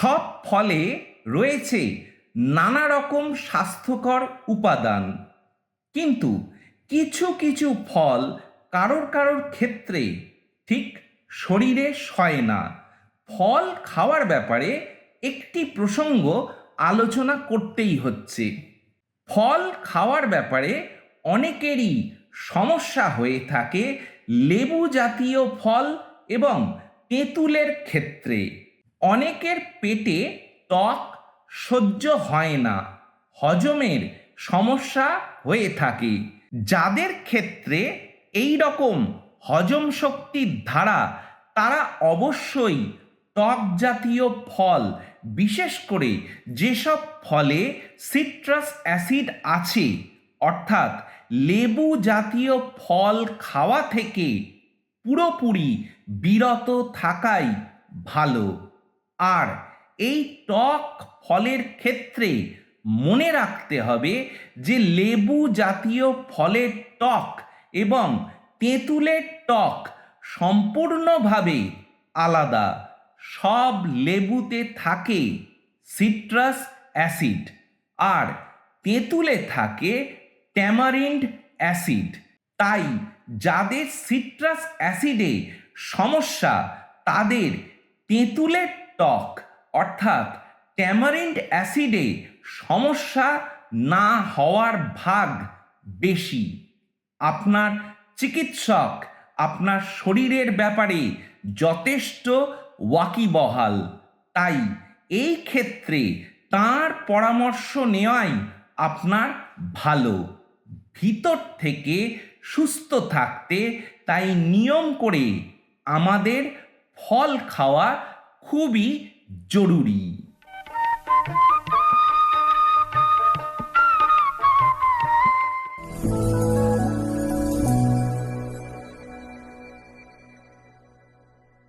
সব ফলে রয়েছে নানা রকম স্বাস্থ্যকর উপাদান। কিন্তু কিছু কিছু ফল কারোর কারোর ক্ষেত্রে ঠিক শরীরে সয় না। ফল খাওয়ার ব্যাপারে একটি প্রসঙ্গ আলোচনা করতেই হচ্ছে। ফল খাওয়ার ব্যাপারে অনেকেরই সমস্যা হয়ে থাকে লেবু জাতীয় ফল এবং তেঁতুলের ক্ষেত্রে। অনেকের পেটে ত্বক সহ্য হয় না, হজমের সমস্যা হয়ে থাকে। যাদের ক্ষেত্রে এই রকম হজম শক্তির ধারা, তারা অবশ্যই ত্বক জাতীয় ফল, বিশেষ করে যেসব ফলে সিট্রাস অ্যাসিড আছে, অর্থাৎ লেবু জাতীয় ফল খাওয়া থেকে পুরোপুরি বিরত থাকাই ভালো। আর এই টক ফলের ক্ষেত্রে মনে রাখতে হবে যে লেবু জাতীয় ফলের টক এবং তেঁতুলের টক সম্পূর্ণভাবে আলাদা। সব লেবুতে থাকে সিট্রাস অ্যাসিড আর তেঁতুলে থাকে ট্যামারিন্ড অ্যাসিড। তাই যাদের সিট্রাস অ্যাসিডে সমস্যা, তাদের তেঁতুলের টক অর্থাৎ ট্যামারিন্ড অ্যাসিডে সমস্যা না হওয়ার ভাগ বেশি। আপনার চিকিৎসক আপনার শরীরের ব্যাপারে যথেষ্ট ওয়াকিবহাল। তাই এই ক্ষেত্রে তার পরামর্শ নেওয়াই আপনার ভালো। ভিতর থেকে সুস্থ থাকতে তাই নিয়ম করে আমাদের ফল খাওয়া খুবই জরুরি।